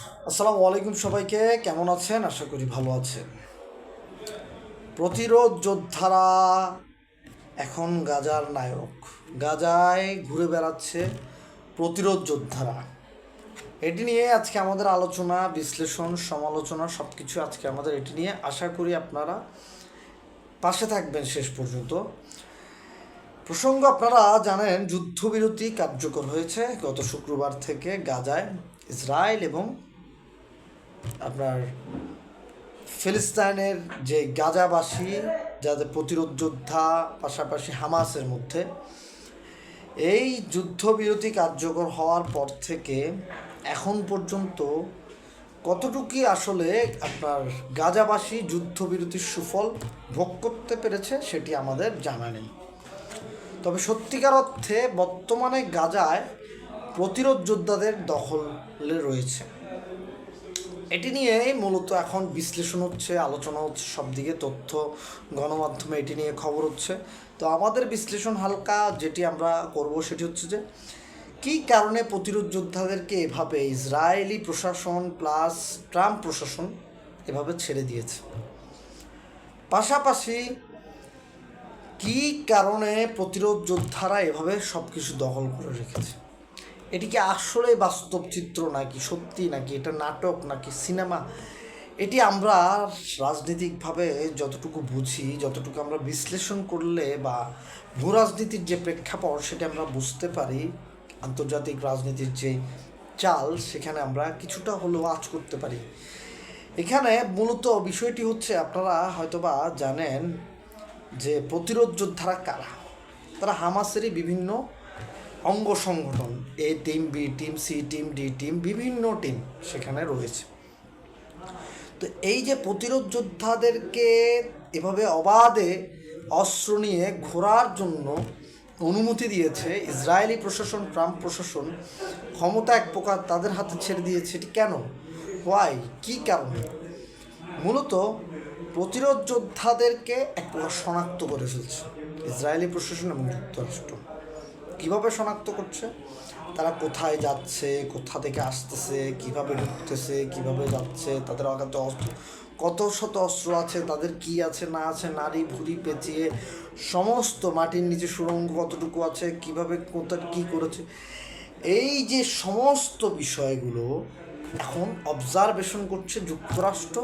আসসালামু আলাইকুম সবাইকে, কেমন আছেন? আশা করি ভালো আছেন। প্রতিরোধ যোদ্ধারা এখন গাজার নায়ক। গাজায় ঘুরে বেড়াচ্ছে প্রতিরোধ যোদ্ধারা। এটি নিয়ে আজকে আমাদের আলোচনা, বিশ্লেষণ, সমালোচনা সব কিছু আজকে আমাদের এটি নিয়ে। আশা করি আপনারা পাশে থাকবেন শেষ পর্যন্ত। প্রসঙ্গ আপনারা জানেন, যুদ্ধবিরতি কার্যকর হয়েছে গত শুক্রবার থেকে গাজায়। ইসরায়েল এবং আপনার ফিলিস্তাইনের যে গাজাবাসী, যাদের প্রতিরোধ যোদ্ধা, পাশাপাশি হামাসের মধ্যে, এই যুদ্ধবিরতি কার্যকর হওয়ার পর থেকে এখন পর্যন্ত কতটুকু আসলে আপনার গাজাবাসী যুদ্ধবিরতির সুফল ভোগ করতে পেরেছে সেটি আমাদের জানা নেই। তবে সত্যিকার অর্থে বর্তমানে গাজায় প্রতিরোধ যোদ্ধাদের দখলে রয়েছে। এটি নিয়ে মূলত এখন বিশ্লেষণ হচ্ছে, আলোচনা হচ্ছে, সব দিকে তথ্য, গণমাধ্যমে এটি নিয়ে খবর হচ্ছে। তো আমাদের বিশ্লেষণ হালকা যেটি আমরা করব সেটি হচ্ছে যে, কী কারণে প্রতিরোধ যোদ্ধাদেরকে এভাবে ইসরায়েলি প্রশাসন প্লাস ট্রাম্প প্রশাসন এভাবে ছেড়ে দিয়েছে? পাশাপাশি, কী কারণে প্রতিরোধ যোদ্ধারা এভাবে সব কিছু দখল করে রেখেছে? এটি কি আসলে বাস্তব চিত্র নাকি? সত্যি নাকি? এটা নাটক নাকি সিনেমা? এটি আমরা রাজনৈতিকভাবে যতটুকু বুঝি, যতটুকু আমরা বিশ্লেষণ করলে বা ভূ রাজনীতির যে প্রেক্ষাপট সেটা আমরা বুঝতে পারি, আন্তর্জাতিক রাজনীতির যে চাল সেখানে আমরা কিছুটা হলেও আজ করতে পারি। এখানে মূলত বিষয়টি হচ্ছে, আপনারা হয়তোবা জানেন যে প্রতিরোধ যোদ্ধারা কারা? তারা হামাসেরই বিভিন্ন অঙ্গ সংগঠন A team B team C team D team বিভিন্ন টিম সেখানে রয়েছে। তো এই যে প্রতিরোধ যোদ্ধাদেরকে এভাবে অবাধে অস্ত্র নিয়ে ঘোরার জন্য অনুমতি দিয়েছে ইসরায়েলি প্রশাসন, ট্রাম্প প্রশাসন, ক্ষমতা এক প্রকার তাদের হাতে ছেড়ে দিয়েছে, এটি কেন? হোয়াই কী কারণে? মূলত প্রতিরোধ যোদ্ধাদেরকে এক প্রকার শনাক্ত করে ফেলছে ইসরায়েলি প্রশাসন এবং যুক্তরাষ্ট্র। কীভাবে শনাক্ত করছে? তারা কোথায় যাচ্ছে, কোথা থেকে আসতেছে, কীভাবে ঢুকতেছে, কীভাবে যাচ্ছে, তাদের অগাধ অস্ত্র, কত শত অস্ত্র আছে, তাদের কি আছে, না আছে, নারী, ভুড়ি, পেঁচিয়ে, সমস্ত মাটির নিচে সুড়ঙ্গ কতটুকু আছে, কীভাবে কোথায় কী করেছে? এই যে সমস্ত বিষয়গুলো এখন অবজারভেশন করছে যুক্তরাষ্ট্র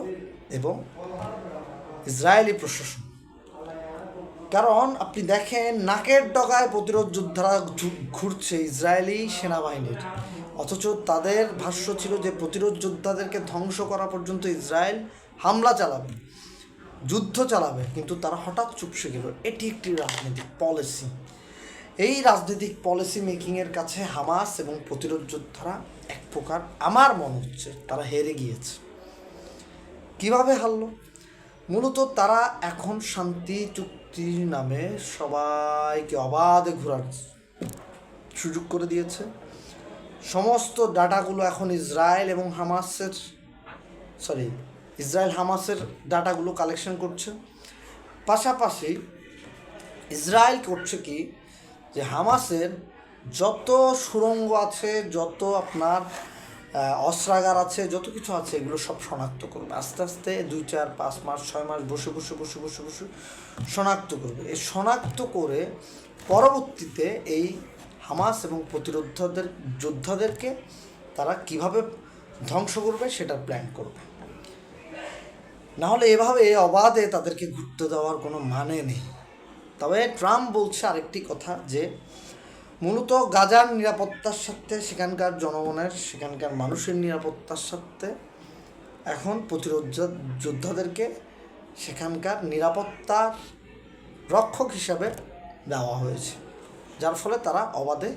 এবং ইসরায়েলি প্রশাসন। কারণ আপনি দেখেন, নাকের ডগায় প্রতিরোধ যোদ্ধারা ঘুরছে ইসরায়েলি সেনাবাহিনীর। অথচ তাদের ভাষ্য ছিল যে প্রতিরোধ যোদ্ধাদেরকে ধ্বংস করা পর্যন্ত ইসরায়েল হামলা চালাবে, যুদ্ধ চালাবে, কিন্তু তারা হঠাৎ চুপসে গেল। এটি একটি রাজনৈতিক পলিসি এই রাজনৈতিক পলিসি মেকিংয়ের কাছে হামাস এবং প্রতিরোধ যোদ্ধারা এক প্রকার, আমার মনে হচ্ছে তারা হেরে গিয়েছে। কীভাবে হারল? মূলত তারা এখন শান্তি চুক্তির নামে সবাইকে অবাধে ঘোরার সুযোগ করে দিয়েছে। সমস্ত ডাটাগুলো এখন ইসরায়েল এবং হামাসের সরি ইসরায়েল হামাসের ডাটাগুলো কালেকশন করছে। পাশাপাশি ইসরায়েল করছে কি? যে হামাসের যত সুড়ঙ্গ আছে, যত আপনার অস্ত্রাগার আছে, যত কিছু আছে, এগুলো সব শনাক্ত করবে। আস্তে আস্তে দুই চার পাঁচ মাস, ছয় মাস বসে বসে বসে বসে বসে শনাক্ত করবে। এই শনাক্ত করে পরবর্তীতে এই হামাস এবং প্রতিরোধদের, যোদ্ধাদেরকে তারা কীভাবে ধ্বংস করবে সেটার প্ল্যান করবে। নাহলে এভাবে অবাধে তাদেরকে ঘুরতে দেওয়ার কোনো মানে নেই। তবে ট্রাম্প বলছে আরেকটি কথা যে মূলত গাজার নিরাপত্তার সাথে সেখানকার জনগণের, সেখানকার মানুষের নিরাপত্তার সাথে এখন প্রতিরোধ যোদ্ধাদেরকে সেখানকার নিরাপত্তার রক্ষক হিসাবে দেওয়া হয়েছে, যার ফলে তারা অবাধে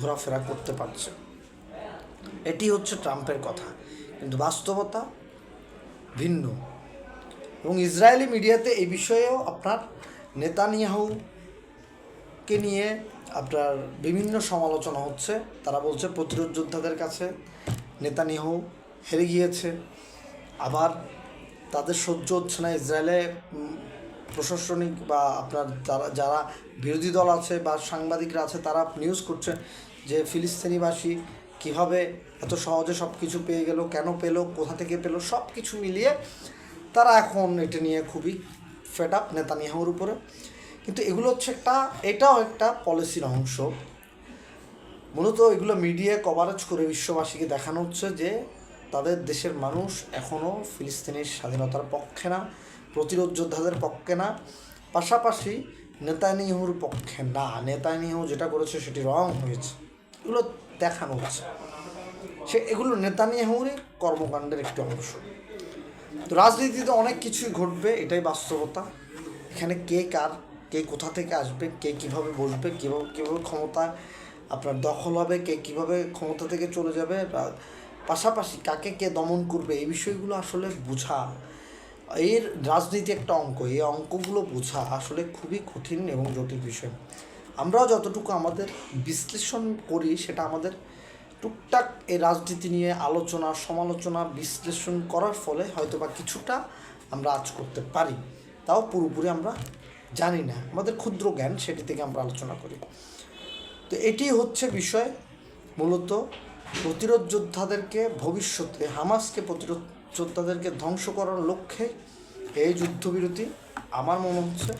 ঘোরাফেরা করতে পারছে। এটি হচ্ছে ট্রাম্পের কথা, কিন্তু বাস্তবতা ভিন্ন। এবং ইসরায়েলি মিডিয়াতে এই বিষয়েও আপনার নেতানিয়াহুকে নিয়ে আপনার বিভিন্ন সমালোচনা হচ্ছে। তারা বলছে, প্রতিরোধ যোদ্ধাদের কাছে নেতানিয়াহু হেরে গিয়েছে। আবার তাদের সহ্য হচ্ছে না। ইসরায়েলে প্রশাসনিক বা আপনার যারা যারা বিরোধী দল আছে বা সাংবাদিকরা আছে, তারা নিউজ করছে যে ফিলিস্তিনিবাসী কীভাবে এত সহজে সব কিছু পেয়ে গেল, কেন পেল, কোথা থেকে পেল সব কিছু মিলিয়ে তারা এখন এটা নিয়ে খুবই ফেড আপ নেতানিয়াহুর উপরে। কিন্তু এগুলো হচ্ছে একটা, এটাও একটা পলিসির অংশ। মূলত এগুলো মিডিয়া কভারেজ করে বিশ্ববাসীকে দেখানো হচ্ছে যে তাদের দেশের মানুষ এখনও ফিলিস্তিনের স্বাধীনতার পক্ষে না, প্রতিরোধ যোদ্ধাদের পক্ষে না, পাশাপাশি নেতানিয়াহুর পক্ষে না। নেতানিয়াহু যেটা করেছে সেটি রং হয়েছে। এগুলো দেখানো হচ্ছে। সে, এগুলো নেতানিয়াহুরই কর্মকাণ্ডের একটি অংশ। তো রাজনীতিতে অনেক কিছুই ঘটবে, এটাই বাস্তবতা। এখানে কে কার কে কোথা থেকে আসবে, কে কীভাবে বসবে, কীভাবে কীভাবে ক্ষমতা আপনার দখল হবে, কে কীভাবে ক্ষমতা থেকে চলে যাবে পাশাপাশি কাকে কে দমন করবে, এই বিষয়গুলো আসলে বোঝা এর রাজনীতি একটা অঙ্ক। এই অঙ্কগুলো বোঝা আসলে খুবই কঠিন এবং জটিল বিষয়। আমরাও যতটুকু আমাদের বিশ্লেষণ করি সেটা আমাদের টুকটাক এই রাজনীতি নিয়ে আলোচনা, সমালোচনা, বিশ্লেষণ করার ফলে হয়তো বা কিছুটা আমরা আজ করতে পারি। তাও পুরোপুরি আমরা জানি না, আমাদের ক্ষুদ্র জ্ঞান সেটি থেকে আমরা আলোচনা করি। তো এটি হচ্ছে বিষয় মূলত প্রতিরোধ যোদ্ধাদেরকে ভবিষ্যতে, হামাসকে প্রতিরোধ যোদ্ধাদেরকে ধ্বংস করার লক্ষ্যে এই যুদ্ধবিরতি আমার মনে হচ্ছে।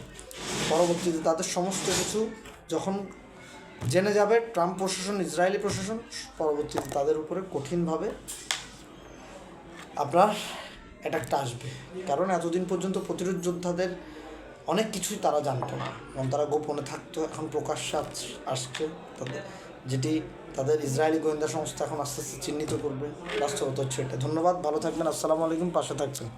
পরবর্তীতে তাদের সমস্ত কিছু যখন জেনে যাবে ট্রাম্প প্রশাসন, ইসরায়েলি প্রশাসন, পরবর্তীতে তাদের উপরে কঠিনভাবে আপনার অ্যাটাকটা আসবে। কারণ এতদিন পর্যন্ত প্রতিরোধ যোদ্ধাদের অনেক কিছুই তারা জানতো না। এবং তারা গোপনে থাকতো, এখন প্রকাশ্যে আস- আসছে। তাদের যেটি তাদের ইসরায়েলি গোয়েন্দা সংস্থা এখন আস্তে আস্তে চিহ্নিত করবে, বাস্তবতা হচ্ছে এটা। ধন্যবাদ, ভালো থাকবেন, আসসালামু আলাইকুম, পাশে থাকছেন